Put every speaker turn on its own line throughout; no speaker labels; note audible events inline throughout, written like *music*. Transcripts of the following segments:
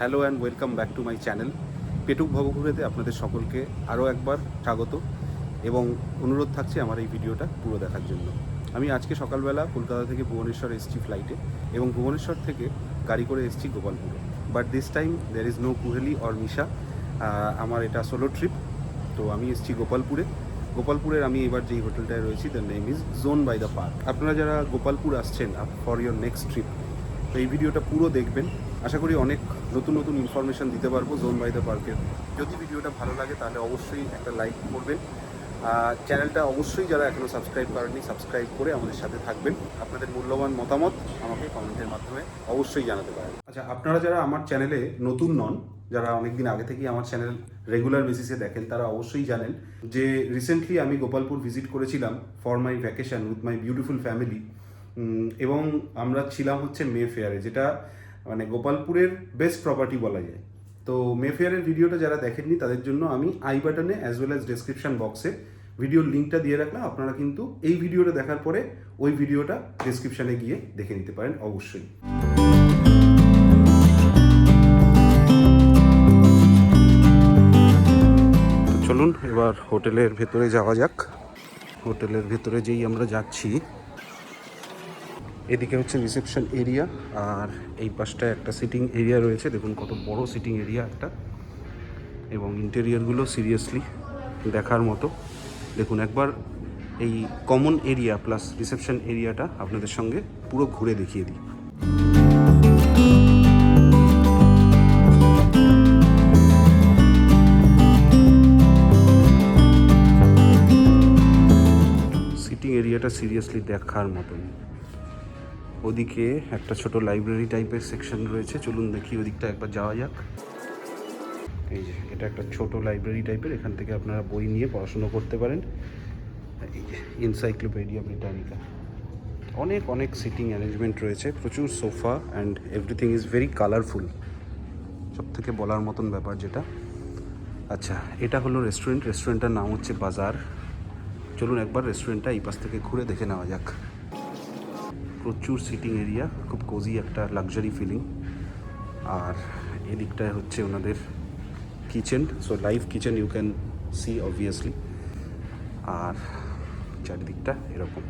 Hello and welcome back to my channel. পেটুক ভবঘুরেতে আপনাদের সকলকে আরও একবার স্বাগত এবং অনুরোধ থাকছে আমার এই ভিডিওটা পুরো দেখার জন্য। আমি আজকে সকালবেলা কলকাতা থেকে ভুবনেশ্বর এসছি ফ্লাইটে এবং ভুবনেশ্বর থেকে গাড়ি করে এসেছি গোপালপুরে। But this time there is no Kuheli or Misha আমার এটা সোলো ট্রিপ তো আমি এসছি গোপালপুরে। গোপালপুরের আমি এবার যেই হোটেলটায় রয়েছি the name is Zone by the Park আপনারা যারা গোপালপুর আসছেন ফর ইয়োর নেক্সট ট্রিপ তো এই ভিডিওটা পুরো দেখবেন। আশা করি অনেক নতুন নতুন ইনফরমেশন দিতে পারব জোন বাই দ্য পার্কের যদি ভিডিওটা ভালো লাগে, তাহলে অবশ্যই একটা লাইক করবেন। চ্যানেলটা অবশ্যই যারা এখনও সাবস্ক্রাইব করেননি সাবস্ক্রাইব করে আমাদের সাথে থাকবেন। আপনাদের মূল্যবান মতামত আমাকে কমেন্টের মাধ্যমে অবশ্যই জানাতে পারেন। আচ্ছা আপনারা যারা আমার চ্যানেলে নতুন নন, যারা অনেকদিন আগে থেকেই আমার চ্যানেল রেগুলার বেসিসে দেখেন, তারা অবশ্যই জানেন যে রিসেন্টলি আমি গোপালপুর ভিজিট করেছিলাম for my vacation with my beautiful family এবং আমরা ছিলাম হচ্ছে মে ফেয়ারে যেটা মানে গোপালপুরের বেস্ট প্রপার্টি বলা যায়। তো মে ফেয়ারের ভিডিওটা যারা দেখেননি, তাদের জন্য আমি আই বাটনে অ্যাজ ওয়েল অ্যাজ ডেসক্রিপশন বক্সে ভিডিওর লিঙ্কটা দিয়ে রাখলাম। আপনারা কিন্তু এই ভিডিওটা দেখার পরে ওই ভিডিওটা ডেসক্রিপশানে গিয়ে দেখে নিতে পারেন, অবশ্যই। চলুন, এবার হোটেলের ভেতরে যাওয়া যাক। হোটেলের ভেতরে যেই আমরা যাচ্ছি এদিকে হচ্ছে রিসেপশন এরিয়া আর এই পাশটায় একটা সিটিং এরিয়া রয়েছে। দেখুন কত বড় সিটিং এরিয়া একটা। এবং ইন্টেরিয়রগুলো সিরিয়াসলি দেখার মতো। দেখুন একবার এই কমন এরিয়া প্লাস রিসেপশন এরিয়াটা আপনাদের সঙ্গে পুরো ঘুরে দেখিয়ে দিই। সিটিং এরিয়াটা সিরিয়াসলি দেখার মতন। ওদিকে একটা ছোট লাইব্রেরি টাইপের সেকশন রয়েছে। চলুন দেখি ওদিকটা একবার যাওয়া যাক। এই যে, এটা একটা ছোট লাইব্রেরি টাইপের এখান থেকে আপনারা বই নিয়ে পড়াশুনো করতে পারেন। এই যে ইনসাইক্লোপিডিয়া ব্রিটানিকা অনেক অনেক সিটিং অ্যারেঞ্জমেন্ট রয়েছে, প্রচুর sofa and everything is very colourful সব থেকে বলার মতন ব্যাপার যেটা। আচ্ছা এটা হলো রেস্টুরেন্ট রেস্টুরেন্টটার নাম হচ্ছে বাজার। চলুন একবার রেস্টুরেন্টটা এই পাশ থেকে ঘুরে দেখে নেওয়া যাক। প্রচুর সিটিং এরিয়া খুব কোজি একটা লাক্সারি ফিলিং আর এদিকটায় হচ্ছে ওনাদের kitchen so live kitchen you can see obviously আর চারিদিকটা এরকম।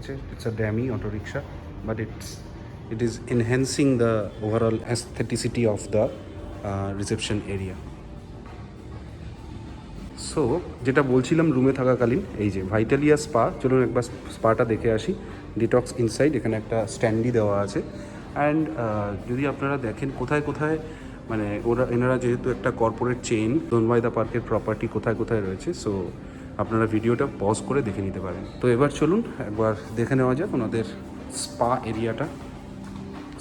রয়েছে it's a dummy auto rickshaw but it's it is enhancing the overall aestheticity of the reception area so যেটা বলছিলাম রুমে থাকাকালীন, এই যে ভাইটালিয়া স্পা চলুন একবার স্পাটা দেখে আসি। ডিটক্স ইনসাইড এখানে একটা স্ট্যান্ডি দেওয়া আছে। অ্যান্ড যদি আপনারা দেখেন কোথায় কোথায় মানে ওরা, এনারা যেহেতু একটা কর্পোরেট চেইন দোনবাইদা পার্কের প্রপার্টি কোথায় কোথায় রয়েছে সো আপনারা ভিডিওটা পজ করে দেখে নিতে পারেন। তো এবার চলুন, একবার দেখে নেওয়া যাক ওনাদের স্পা এরিয়াটা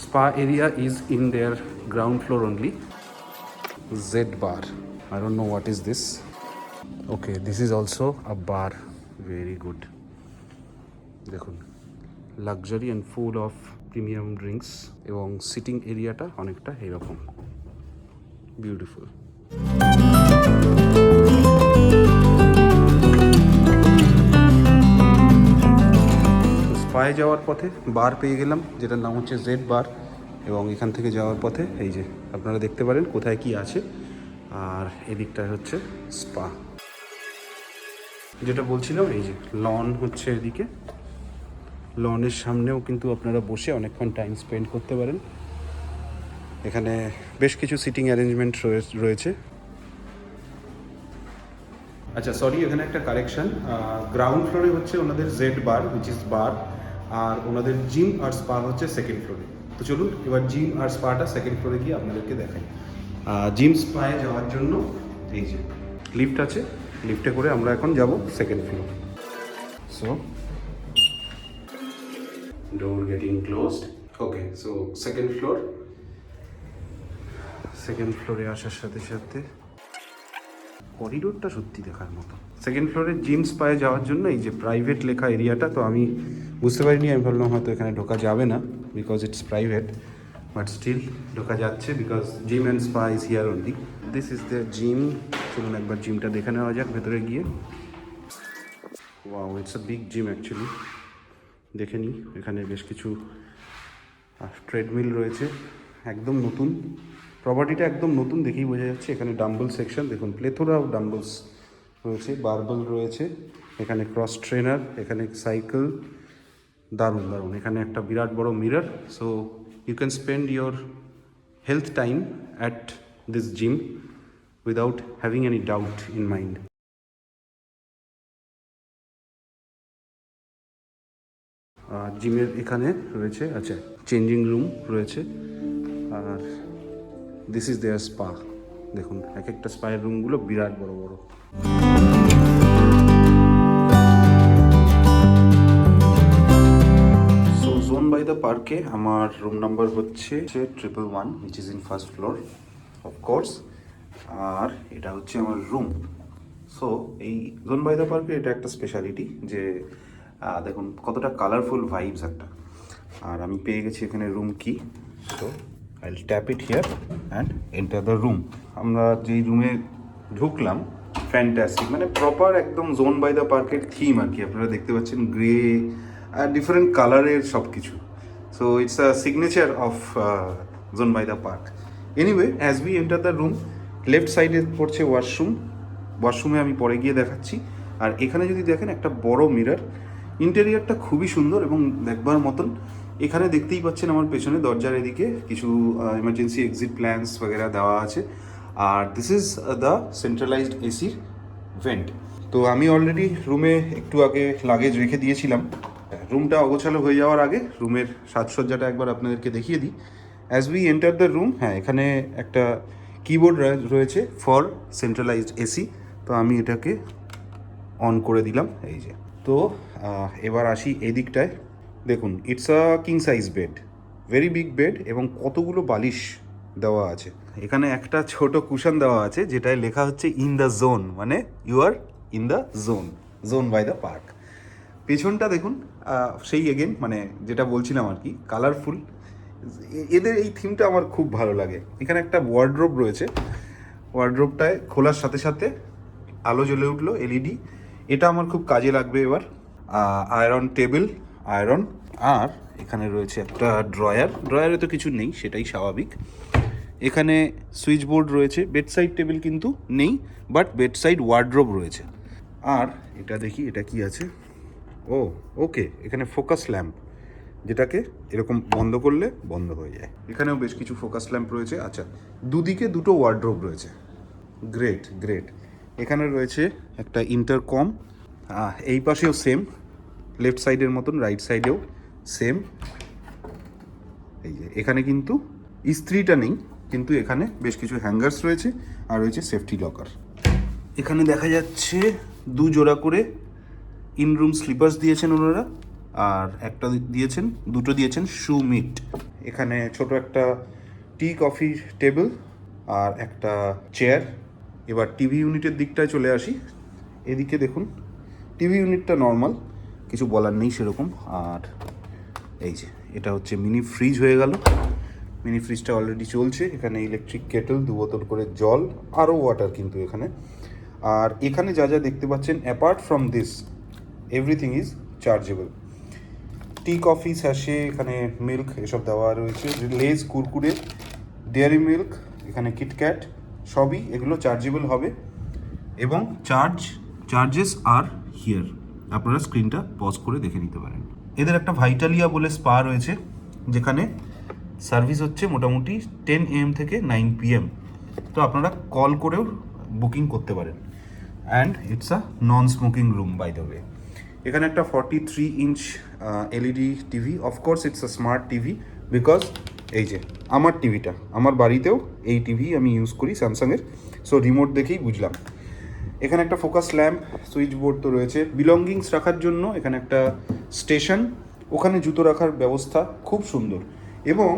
spa area is in their ground floor only Z bar I don't know what is this okay this is also a bar very good দেখুন luxury and full of premium drinks এবং seating এরিয়াটা অনেকটা এরকম। Beautiful স্পায়ে যাওয়ার পথে বার পেয়ে গেলাম, যেটার নাম হচ্ছে জেড বার এবং এখান থেকে যাওয়ার পথে এই যে আপনারা দেখতে পারেন কোথায় কি আছে, আর এদিকটায় হচ্ছে স্পা যেটা বলছিলাম, এই যে লন হচ্ছে এদিকে। লনের সামনেও কিন্তু আপনারা বসে অনেকক্ষণ টাইম স্পেন্ড করতে পারেন। এখানে বেশ কিছু সিটিং অ্যারেঞ্জমেন্ট রয়েছে। আচ্ছা সরি এখানে একটা কারেকশন গ্রাউন্ড ফ্লোরে হচ্ছে ওনাদের Z bar which is bar আর ওনাদের জিম আর স্পা হচ্ছে সেকেন্ড ফ্লোরে তো চলুন, এবার জিম আর স্পাটা সেকেন্ড ফ্লোরে গিয়ে আপনাদেরকে দেখাই। জিম স্পায়ে যাওয়ার জন্য, এই যে লিফট আছে। লিফটে করে আমরা এখন যাব second floor so door getting closed okay so second floor second ফ্লোরে আসার সাথে সাথে করিডোরটা সত্যি দেখার মতো। সেকেন্ড ফ্লোরে জিম স্পায়ে যাওয়ার জন্য এই যে প্রাইভেট লেখা এরিয়াটা তো আমি বুঝতে পারিনি, আমি ভাবলাম হয়তো এখানে ঢোকা যাবে না because it's private but still ঢোকা যাচ্ছে because gym and spa is here only this is the gym চলুন একবার জিমটা দেখে নেওয়া যাক, ভেতরে গিয়ে। Wow it's a big gym actually দেখে নিই এখানে বেশ কিছু ট্রেডমিল রয়েছে, একদম নতুন। প্রপার্টিটা একদম নতুন, দেখেই বোঝা যাচ্ছে, এখানে ডাম্বল সেকশন দেখুন প্লেথোরা ডাম্বলস রয়েছে বার্বল রয়েছে, এখানে ক্রস ট্রেনার এখানে সাইকেল দারুণ দারুণ। এখানে একটা বিরাট বড় mirror so you can spend your health time at this gym without having any doubt in mind জিমের এখানে রয়েছে আচ্ছা চেঞ্জিং রুম রয়েছে। আর দিস ইজ দেয়ার স্পা দেখুন, এক একটা স্পায়ের রুমগুলো বিরাট বড় বড়। দ্য পার্কে আমার রুম নাম্বার হচ্ছে triple one which is in first floor of course আর এটা হচ্ছে আমার রুম সো এই জোন বাই দ্য পার্কে এটা একটা স্পেশালিটি যে দেখুন কতটা কালারফুল ভাইবস একটা। আর আমি পেয়ে গেছি এখানে room key so I tap it here and enter the room আমরা যেই রুমে ঢুকলাম ফ্যান্টাস্টিক মানে প্রপার একদম জোন বাই দ্য পার্কের থিম আর কি, আপনারা দেখতে পাচ্ছেন গ্রে আর ডিফারেন্ট কালারের সব কিছু so it's a signature of zone by the park anyway as we enter the room left সাইডে পড়ছে ওয়াশরুম ওয়াশরুমে আমি পরে গিয়ে দেখাচ্ছি আর এখানে যদি দেখেন একটা বড় মিরর ইন্টেরিয়ারটা খুবই সুন্দর এবং দেখবার মতন এখানে দেখতেই পাচ্ছেন আমার পেছনে দরজার এদিকে কিছু এমার্জেন্সি এক্সিট প্ল্যানস वगैरह দেওয়া আছে আর দিস ইজ দ্য সেন্ট্রালাইজড এসির ভেন্ট তো আমি অলরেডি রুমে একটু আগে লাগেজ রেখে দিয়েছিলাম রুমটা অগোছালো হয়ে যাওয়ার আগে রুমের সাজসজ্জাটা একবার আপনাদেরকে দেখিয়ে দিই। As we enter the room হ্যাঁ এখানে একটা কিবোর্ড রয়েছে ফর সেন্ট্রালাইজড এসি তো আমি এটাকে অন করে দিলাম, এই যে। তো এবার আসি এই দিকটায় দেখুন it's a king size bed very big bed এবং কতগুলো বালিশ দেওয়া আছে। এখানে একটা ছোট কুশন দেওয়া আছে, যেটায় লেখা হচ্ছে ইন দ্য জোন মানে you are in the zone Zone by the Park পেছনটা দেখুন সেই এগেন মানে যেটা বলছিলাম আর কি কালারফুল এদের এই থিমটা আমার খুব ভালো লাগে। এখানে একটা ওয়ার্ড্রোব রয়েছে। ওয়ার্ড্রোবটায় খোলার সাথে সাথে আলো জ্বলে উঠল এলইডি এটা আমার খুব কাজে লাগবে এবার। আয়রন টেবিল আয়রন আর এখানে রয়েছে একটা ড্রয়ার ড্রয়ারে তো কিছু নেই, সেটাই স্বাভাবিক। এখানে সুইচ বোর্ড রয়েছে বেডসাইড টেবিল কিন্তু নেই বাট বেডসাইড ওয়ার্ড্রোব রয়েছে। আর এটা দেখি, এটা কি আছে? ও ওকে এখানে ফোকাস ল্যাম্প যেটাকে এরকম বন্ধ করলে বন্ধ হয়ে যায়। এখানেও বেশ কিছু ফোকাস ল্যাম্প রয়েছে। আচ্ছা দুদিকে দুটো ওয়ার্ড্রোব রয়েছে। গ্রেট গ্রেট এখানে রয়েছে একটা ইন্টারকম এই পাশেও সেম লেফট সাইডের মতন রাইট সাইডেও সেম এই যে, এখানে কিন্তু ইস্ত্রিটা নেই, কিন্তু এখানে বেশ কিছু হ্যাঙ্গার্স রয়েছে, আর রয়েছে সেফটি লকার এখানে দেখা যাচ্ছে দু জোড়া করে ইন রুম স্লিপার্স দিয়েছেন ওনারা, আর একটা দিয়েছেন, দুটো দিয়েছেন শু মিট এখানে ছোট একটা টি কফি টেবিল আর একটা চেয়ার এবার টিভি ইউনিটের দিকটায় চলে আসি। এদিকে দেখুন টিভি ইউনিটটা নর্মাল কিছু বলার নেই সেরকম। আর এই যে, এটা হচ্ছে মিনি ফ্রিজ হয়ে গেল। মিনি ফ্রিজটা অলরেডি চলছে, এখানে ইলেকট্রিক কেটল দু বোতল করে জল আরও ওয়াটার কিন্তু এখানে। আর এখানে যা যা দেখতে পাচ্ছেন apart from this everything is chargeable tea coffee sachet এখানে মিল্ক এসব দেওয়া রয়েছে। লেজ কুরকুরে ডেয়ারি মিল্ক এখানে কিটক্যাট সবই এগুলো চার্জেবল হবে। এবং চার্জ চার্জেস আর হিয়ার আপনারা স্ক্রিনটা পজ করে দেখে নিতে পারেন। এদের একটা ভাইটালিয়া বলে স্পা রয়েছে, যেখানে সার্ভিস হচ্ছে মোটামুটি টেন এম থেকে নাইন পিএম তো আপনারা কল করেও বুকিং করতে পারেন। And it's a non smoking room by the way এখানে একটা forty three inch LED TV of course it's a smart TV because এই যে, আমার টিভিটা আমার বাড়িতেও এই টিভি আমি ইউজ করি স্যামসাংয়ের সো রিমোট দেখেই বুঝলাম। এখানে একটা ফোকাস ল্যাম্প সুইচ বোর্ড তো রয়েছে। বিলঙ্গিংস রাখার জন্য এখানে একটা স্টেশন ওখানে জুতো রাখার ব্যবস্থা খুব সুন্দর। এবং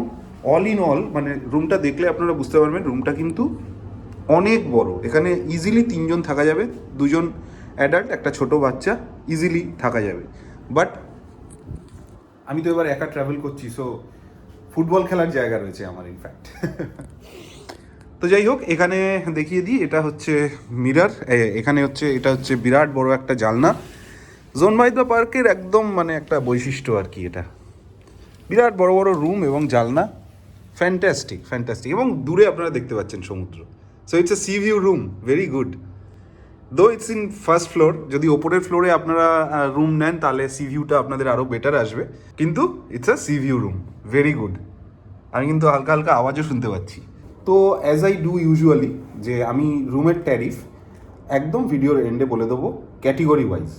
অল ইন অল মানে রুমটা দেখলে আপনারা বুঝতে পারবেন রুমটা কিন্তু অনেক বড়। এখানে ইজিলি তিনজন থাকা যাবে, দুজন অ্যাডাল্ট একটা ছোট বাচ্চা ইজিলি থাকা যাবে। বাট আমি তো এবার একা ট্রাভেল করছি সো ফুটবল খেলার জায়গা রয়েছে আমার ইনফ্যাক্ট *laughs* তো যাই হোক এখানে দেখিয়ে দিই এটা হচ্ছে মিরার এখানে হচ্ছে এটা হচ্ছে বিরাট বড় একটা জালনা। জোন বাইদা পার্কের একদম মানে একটা বৈশিষ্ট্য আর কি এটা। বিরাট বড় বড় রুম এবং জালনা ফ্যান্টাস্টিক ফ্যান্টাস্টিক এবং দূরে আপনারা দেখতে পাচ্ছেন সমুদ্র। So it's a sea view room very good though it's in first floor যদি ওপরের ফ্লোরে আপনারা রুম নেন, তাহলে সি ভিউটা আপনাদের আরও বেটার আসবে। কিন্তু it's a sea view room very good আমি কিন্তু হালকা হালকা আওয়াজও শুনতে পাচ্ছি। তো অ্যাজ আই ডু ইউজুয়ালি যে আমি রুমের ট্যারিফ একদম ভিডিওর এন্ডে বলে দেবো ক্যাটেগরি ওয়াইজ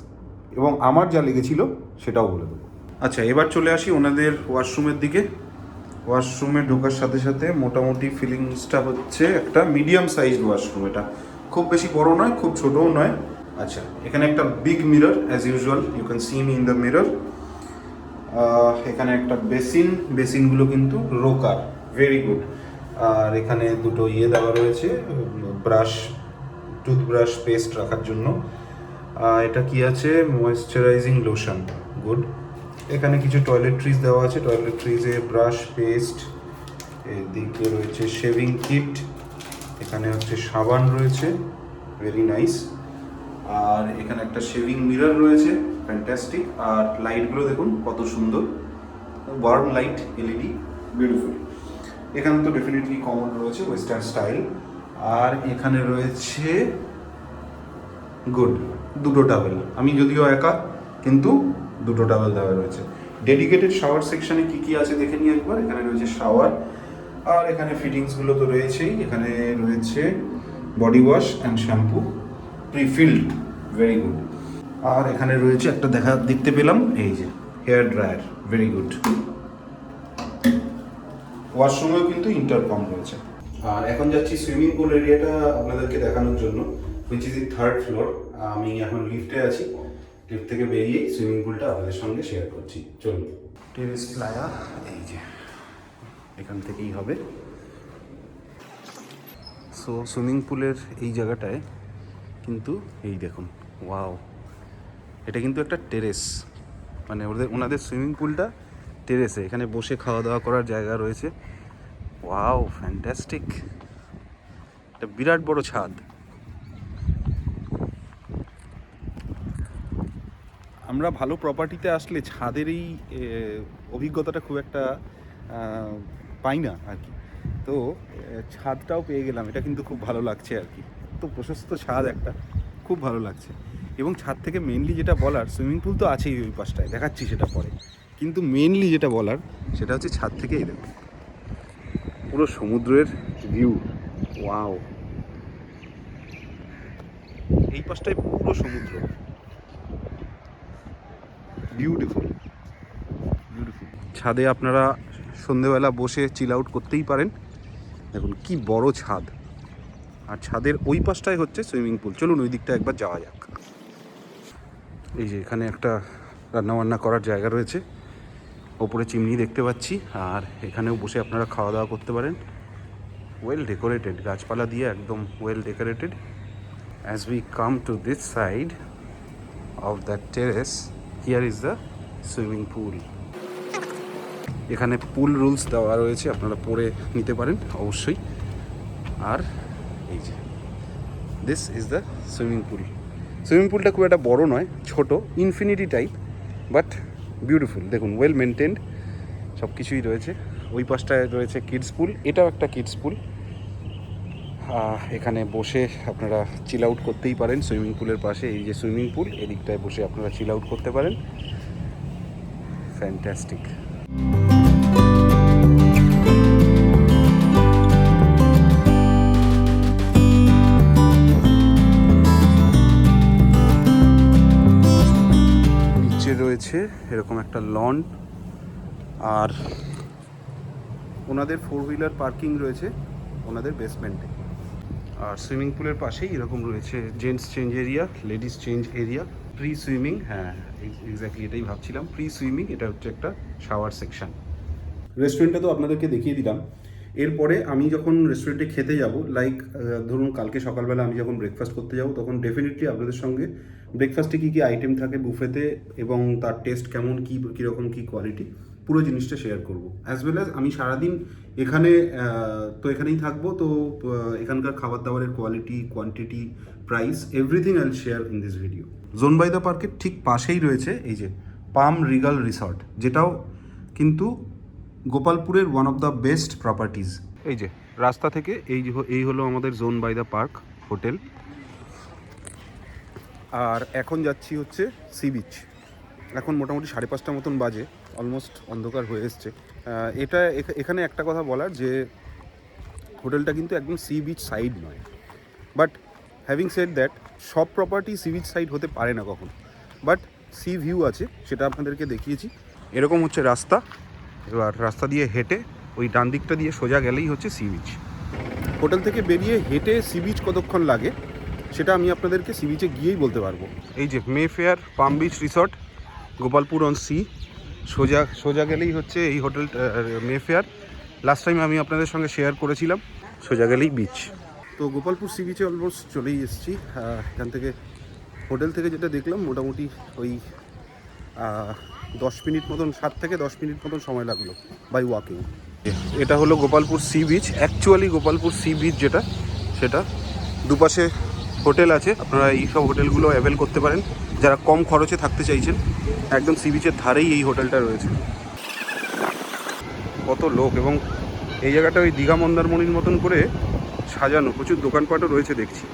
এবং আমার যা লেগেছিল, সেটাও বলে দেবো। আচ্ছা এবার চলে আসি ওনাদের ওয়াশরুমের দিকে। ওয়াশরুমে ঢোকার সাথে সাথে মোটামুটি ফিলিংসটা হচ্ছে একটা মিডিয়াম সাইজ ওয়াশরুম এটা। খুব বেশি বড় নয়, খুব ছোটও নয়। আচ্ছা এখানে একটা big mirror as usual you can see me in the mirror এখানে একটা বেসিন, বেসিনগুলো কিন্তু রোকার ভেরি গুড আর এখানে দুটো ইয়ে দেওয়া রয়েছে ব্রাশ টুথব্রাশ পেস্ট রাখার জন্য। এটা কি আছে? ময়েশ্চারাইজিং লোশন গুড এখানে কিছু টয়লেট্রিজ দেওয়া আছে টয়লেট্রিজে ব্রাশ পেস্ট এদিকে রয়েছে শেভিং কিট এখানে হচ্ছে সাবান রয়েছে ভেরি নাইস আর এখানে একটা শেভিং মিরর রয়েছে ফ্যান্টাস্টিক আর লাইটগুলো দেখুন, কত সুন্দর। ওয়ার্ম লাইট এলইডি বিউটিফুল এখানে তো ডেফিনেটলি কমন রয়েছে ওয়েস্টার্ন স্টাইল আর এখানে রয়েছে গুড দুটো টাওয়েল আমি যদিও একা, কিন্তু দুটো টাওয়েল দেওয়া রয়েছে। ডেডিকেটেড শাওয়ার সেকশনে কি কি আছে দেখে নিই একবার। এখানে রয়েছে শাওয়ার আর এখানে ফিটিংসগুলো তো রয়েছেই। এখানে রয়েছে body wash and shampoo prefilled very good আর এখানে রয়েছে একটা দেখা দেখতে পেলাম এই যে হেয়ার ড্রায়ার ভেরি গুড ওয়াশরুমেও কিন্তু ইন্টারকম রয়েছে। আর এখন যাচ্ছি সুইমিং পুল এরিয়াটা আপনাদেরকে দেখানোর জন্য হুইচ ইজ থার্ড ফ্লোর আমি এখন লিফটে আছি। লিফট থেকে বেরিয়ে সুইমিং পুলটা আপনাদের সঙ্গে শেয়ার করছি। চলুন। টেরেস প্লায়া এই যে। এখান থেকেই হবে। সো সুইমিং পুলের এই জায়গাটায় কিন্তু, এই দেখুন ওয়াও এটা কিন্তু একটা টেরেস মানে ওদের, ওনাদের সুইমিং পুলটা টেরেসে এখানে বসে খাওয়া দাওয়া করার জায়গা রয়েছে। ওয়াও ফ্যান্টাস্টিক একটা বিরাট বড় ছাদ। আমরা ভালো প্রপার্টিতে আসলে ছাদের এই অভিজ্ঞতাটা খুব একটা পাই না আর কি। তো ছাদটাও পেয়ে গেলাম। এটা কিন্তু খুব ভালো লাগছে আর কি। তো প্রশস্ত ছাদ একটা। খুব ভালো লাগছে। এবং ছাদ থেকে মেনলি যেটা বলার সুইমিং পুল তো আছেই ওই পাশটায়। দেখাচ্ছি সেটা পরে। কিন্তু মেনলি যেটা বলার, সেটা হচ্ছে ছাদ থেকে এই দেখুন। পুরো সমুদ্রের ভিউ ওয়াও এই পাশটায় পুরো সমুদ্র। বিউটিফুল বিউটিফুল ছাদে আপনারা সন্ধেবেলা বসে চিল আউট করতেই পারেন। দেখুন কি বড় ছাদ। আর ছাদের ওই পাশটায় হচ্ছে সুইমিং পুল চলুন ওই দিকটা একবার যাওয়া যাক। এই যে এখানে একটা রান্নাবান্না করার জায়গা রয়েছে। ওপরে চিমনি দেখতে পাচ্ছি। আর এখানেও বসে আপনারা খাওয়া দাওয়া করতে পারেন। ওয়েল ডেকোরেটেড গাছপালা দিয়ে একদম well decorated as we come to this side of the terrace here is the swimming pool এখানে পুল রুলস দেওয়া রয়েছে, আপনারা পড়ে নিতে পারেন, অবশ্যই। আর এই যে this is the swimming pool swimming পুলটা খুব একটা বড় নয়, ছোট ইনফিনিটি টাইপ বাট বিউটিফুল দেখুন ওয়েল মেনটেন্ড সব কিছুই রয়েছে। ওই পাশটায় রয়েছে কিডস পুল এটাও একটা কিডস পুল এখানে বসে আপনারা চিল আউট করতেই পারেন সুইমিং পুলের পাশে এই যে সুইমিং পুল এদিকটায় বসে আপনারা চিল আউট করতে পারেন। ফ্যান্টাস্টিক রয়েছে এরকম একটা লন আর ওনাদের ফোর হুইলার পার্কিং রয়েছে ওনাদের বেসমেন্টে আর সুইমিং পুলের পাশেই এরকম রয়েছে gents change area ladies change area pre swimming হ্যাঁ এক্স্যাক্টলি এটাই ভাবছিলাম। প্রি সুইমিং এটা হচ্ছে একটা শাওয়ার সেকশন রেস্টুরেন্টটা তো আপনাদেরকে দেখিয়ে দিলাম। এরপরে আমি যখন রেস্টুরেন্টে খেতে যাব লাইক ধরুন কালকে সকালবেলা আমি যখন ব্রেকফাস্ট করতে যাব, তখন ডেফিনেটলি আপনাদের সঙ্গে ব্রেকফাস্টে কী কী আইটেম থাকে বুফেতে এবং তার টেস্ট কেমন, কী, কীরকম, কী কোয়ালিটি পুরো জিনিসটা শেয়ার করব। অ্যাজ ওয়েল অ্যাজ আমি সারাদিন এখানে তো এখানেই থাকব, তো এখানকার খাবার দাবারের quality quantity price everything I share in this video Zone by the পার্কের ঠিক পাশেই রয়েছে এই যে পাম রিগাল রিসর্ট যেটাও কিন্তু গোপালপুরের one of the best properties এই যে, রাস্তা থেকে এই এই হলো আমাদের Zone by the Park hotel. আর এখন যাচ্ছি হচ্ছে সি বিচ এখন মোটামুটি সাড়ে পাঁচটা মতন বাজে। অলমোস্ট অন্ধকার হয়ে এসছে। এটা এখানে একটা কথা বলার যে, হোটেলটা কিন্তু একদম সি বিচ সাইড নয়। বাট হ্যাভিং সেড দ্যাট সব প্রপার্টি সি বিচ সাইড হতে পারে না কখন। বাট, সি ভিউ আছে, সেটা আপনাদেরকে দেখিয়েছি। এরকম হচ্ছে রাস্তা। এবার রাস্তা দিয়ে হেঁটে, ওই ডান দিকটা দিয়ে সোজা গেলেই হচ্ছে সি বিচ। হোটেল থেকে বেরিয়ে হেঁটে সি বিচ কতক্ষণ লাগে, সেটা আমি আপনাদেরকে সি বিচে গিয়েই বলতে পারব। এই যে Mayfair Palm Beach Resort Gopalpur on Sea সোজা সোজা গেলেই হচ্ছে এই hotel Mayfair last time আমি আপনাদের সঙ্গে শেয়ার করেছিলাম সোজা গেলেই বিচ তো গোপালপুর সি বিচে অলমোস্ট চলেই এসেছি। এখান থেকে হোটেল থেকে যেটা দেখলাম মোটামুটি ওই দশ মিনিট মতন সাত থেকে দশ মিনিট মতন সময় লাগল বাই ওয়াকিং এটা হলো Gopalpur sea beach actually Gopalpur sea beach যেটা সেটা দুপাশে হোটেল আছে, আপনারা এই সব হোটেলগুলো অ্যাভেল করতে পারেন। যারা কম খরচে থাকতে চাইছেন, একদম সি বিচের ধারেই এই হোটেলটা রয়েছে। কত লোক এবং এই জায়গাটা ওই দীঘা মন্দারমণির মতন করে সাজানো, প্রচুর দোকানপাটও রয়েছে দেখছি।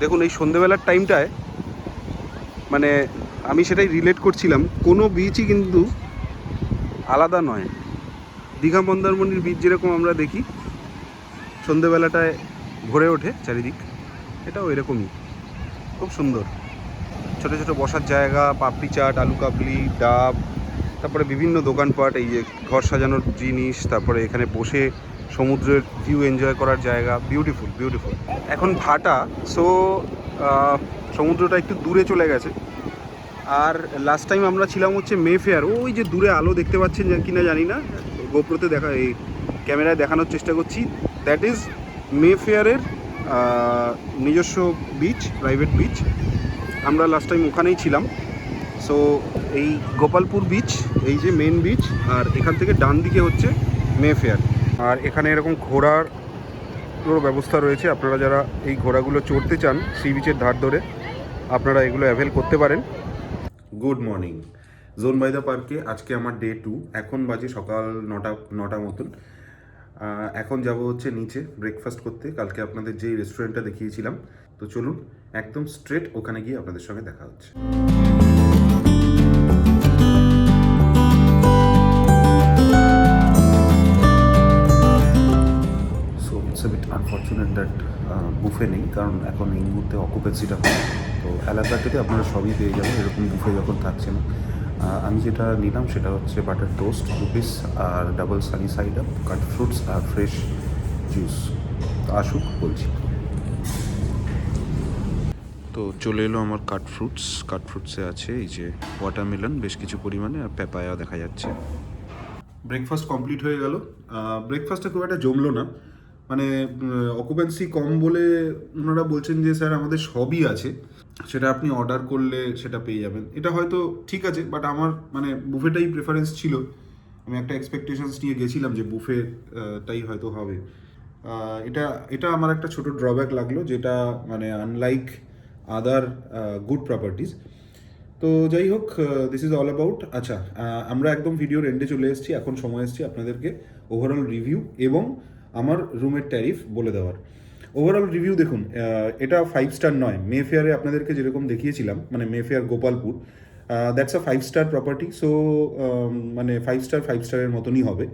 দেখুন, এই সন্ধেবেলার টাইমটায় মানে আমি সেটাই রিলেট করছিলাম, কোনো বিচই কিন্তু আলাদা নয়। দীঘা মন্দারমণির বীচ যেরকম আমরা দেখি, সন্ধেবেলাটায় ভরে ওঠে চারিদিক। এটাও এরকমই। খুব সুন্দর। ছোট ছোট বসার জায়গা, পাপড়ি চাট, আলু কাবলি, ডাব, তারপরে বিভিন্ন দোকানপাট, এই যে ঘর সাজানোর জিনিস, তারপরে এখানে বসে সমুদ্রের ভিউ এনজয় করার জায়গা। বিউটিফুল বিউটিফুল এখন ভাটা সো সমুদ্রটা একটু দূরে চলে গেছে। আর লাস্ট টাইম আমরা ছিলাম হচ্ছে মে ফেয়ার ওই যে দূরে আলো দেখতে পাচ্ছেন কি না জানি না। গোপ্রোতে দেখা, এই ক্যামেরায় দেখানোর চেষ্টা করছি। দ্যাট ইজ মে ফেয়ারের নিজস্ব বিচ প্রাইভেট বিচ আমরা লাস্ট টাইম ওখানেই ছিলাম। সো এই গোপালপুর বিচ এই যে মেন বিচ আর এখান থেকে ডান দিকে হচ্ছে মে ফেয়ার আর এখানে এরকম ঘোড়ার ব্যবস্থা রয়েছে। আপনারা যারা এই ঘোড়াগুলো চড়তে চান সি বিচের ধার ধরে, আপনারা এগুলো অ্যাভেল করতে পারেন। গুড মর্নিং জোন বাই পার্কে আজকে আমার ডে টু এখন বাজে সকাল নটা নটা মতন। এখন যাব হচ্ছে নিচে ব্রেকফাস্ট করতে। কালকে আপনাদের যেই রেস্টুরেন্টটা দেখিয়েছিলাম। তো চলুন, একদম স্ট্রেট ওখানে গিয়ে আপনাদের সঙ্গে দেখা হচ্ছে। দ্যাট বুফে নেই, কারণ এখন এই মুহূর্তে অকুপেন্সিটা তো এলাকাটিতে আপনারা সবই পেয়ে যাবেন, এরকম বুফে যখন থাকছে না। আমি যেটা নিলাম সেটা হচ্ছে বাটার টোস্ট দু পিস আর double sunny side up cut fruits আর ফ্রেশ জুস আসুক, বলছি। তো চলে এলো আমার কাট ফ্রুটস কাট ফ্রুটসে আছে এই যে ওয়াটারমেলন বেশ কিছু পরিমাণে, আর পেপায়া দেখা যাচ্ছে। ব্রেকফাস্ট কমপ্লিট হয়ে গেল। ব্রেকফাস্টটা খুব একটা জমলো না। মানে অকুপেন্সি কম বলে ওনারা বলছেন যে, স্যার, আমাদের সবই আছে। সেটা আপনি অর্ডার করলে সেটা পেয়ে যাবেন। এটা হয়তো ঠিক আছে বাট আমার মানে বুফেটাই প্রেফারেন্স ছিল। আমি একটা এক্সপেকটেশনস নিয়ে গেছিলাম যে বুফে টাই হয়তো হবে। এটা এটা আমার একটা ছোট ড্রব্যাক লাগল, যেটা মানে আনলাইক আদার গুড প্রপার্টিস তো যাই হোক দিস ইজ অল অ্যাবাউট আচ্ছা আমরা একদম ভিডিওর এন্ডে চলে এসেছি, এখন সময় এসেছি আপনাদেরকে ওভারঅল রিভিউ এবং আমার রুমের ট্যারিফ বলে দেওয়ার। ওভারঅল রিভিউ দেখুন এটা ফাইভ স্টার নয়। মে ফেয়ারে আপনাদেরকে যেরকম দেখিয়েছিলাম মানে Mayfair Gopalpur that's a five star property so মানে ফাইভ স্টার ফাইভ স্টারের মতনই হবে।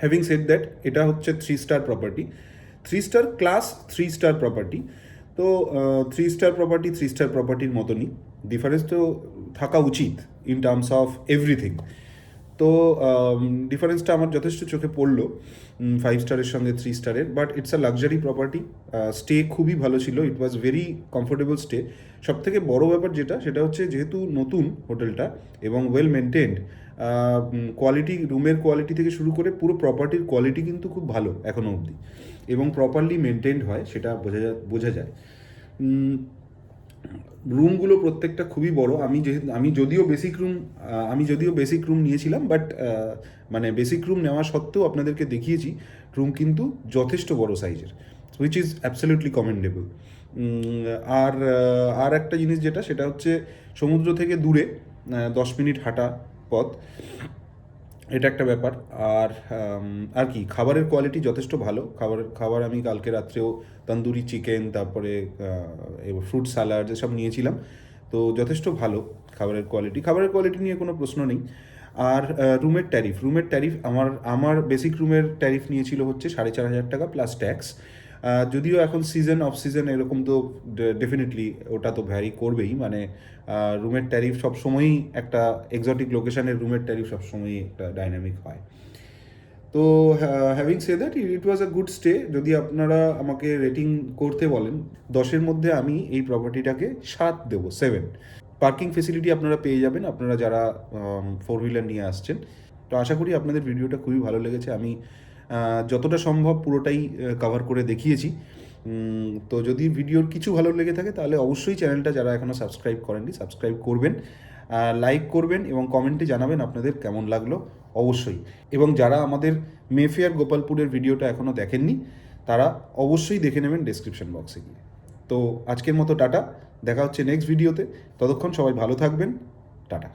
হ্যাভিং সেড দ্যাট এটা হচ্ছে three star property three star class three star property তো three star property three star প্রপার্টির মতনই। ডিফারেন্স তো থাকা উচিত ইন টার্মস অফ এভরিথিং তো ডিফারেন্সটা আমার যথেষ্ট চোখে পড়ল ফাইভ স্টারের সঙ্গে থ্রি স্টারের but it's a luxury property stay খুবই ভালো ছিল it was very comfortable stay সব থেকে বড় ব্যাপার যেটা, সেটা হচ্ছে যেহেতু নতুন হোটেলটা এবং ওয়েল মেনটেন্ড কোয়ালিটি রুমের কোয়ালিটি থেকে শুরু করে পুরো প্রপার্টির কোয়ালিটি কিন্তু খুব ভালো এখনও অবধি এবং প্রপারলি মেনটেন্ড হয়, সেটা বোঝা বোঝা যায়। রুমগুলো প্রত্যেকটা খুবই বড়। আমি যেহেতু, আমি যদিও বেসিক রুম আমি যদিও বেসিক রুম নিয়েছিলাম বাট মানে বেসিক রুম নেওয়া সত্ত্বেও আপনাদেরকে দেখিয়েছি রুম কিন্তু যথেষ্ট বড় সাইজের হুইচ ইজ অ্যাবসলিউটলি কমেন্ডেবল আর আর একটা জিনিস যেটা, সেটা হচ্ছে সমুদ্র থেকে দূরে দশ মিনিট হাঁটা পথ। এটা একটা ব্যাপার। আর আর কি, খাবারের কোয়ালিটি যথেষ্ট ভালো। খাবার খাবার আমি কালকে রাত্রেও তন্দুরি চিকেন তারপরে ফ্রুট স্যালাড এসব নিয়েছিলাম। তো যথেষ্ট ভালো খাবারের কোয়ালিটি খাবারের কোয়ালিটি নিয়ে কোনো প্রশ্ন নেই। আর রুমের ট্যারিফ রুমের ট্যারিফ আমার আমার বেসিক রুমের ট্যারিফ নিয়েছিল হচ্ছে সাড়ে চার হাজার টাকা প্লাস ট্যাক্স যদিও এখন সিজন অফ সিজন এরকম তো ডেফিনেটলি ওটা তো ভ্যারি করবেই। মানে রুমের ট্যারিফ সবসময়ই একটা এক্সোটিক লোকেশনের রুমের ট্যারিফ সবসময়ই একটা ডাইনামিক হয়। তো having say that it was a good stay যদি আপনারা আমাকে রেটিং করতে বলেন, দশের মধ্যে আমি এই প্রপার্টিটাকে সাত দেবো সেভেন পার্কিং ফেসিলিটি আপনারা পেয়ে যাবেন, আপনারা যারা ফোর হুইলার নিয়ে আসছেন। তো আশা করি আপনাদের ভিডিওটা খুবই ভালো লেগেছে। আমি যতটা সম্ভব পুরোটাই কভার করে দেখিয়েছি। তো যদি ভিডিওর কিছু ভালো লেগে থাকে, তাহলে অবশ্যই চ্যানেলটা যারা এখনও সাবস্ক্রাইব করেননি সাবস্ক্রাইব করবেন। লাইক করবেন এবং কমেন্টে জানাবেন আপনাদের কেমন লাগল, অবশ্যই। এবং যারা আমাদের মেফেয়ার গোপালপুরের ভিডিওটা এখনও দেখেননি, তারা অবশ্যই দেখে নেবেন ডেসক্রিপশন বক্সে গিয়ে। তো আজকের মতো টাটা, দেখা হচ্ছে নেক্সট ভিডিওতে ততক্ষণ সবাই ভালো থাকবেন। টাটা।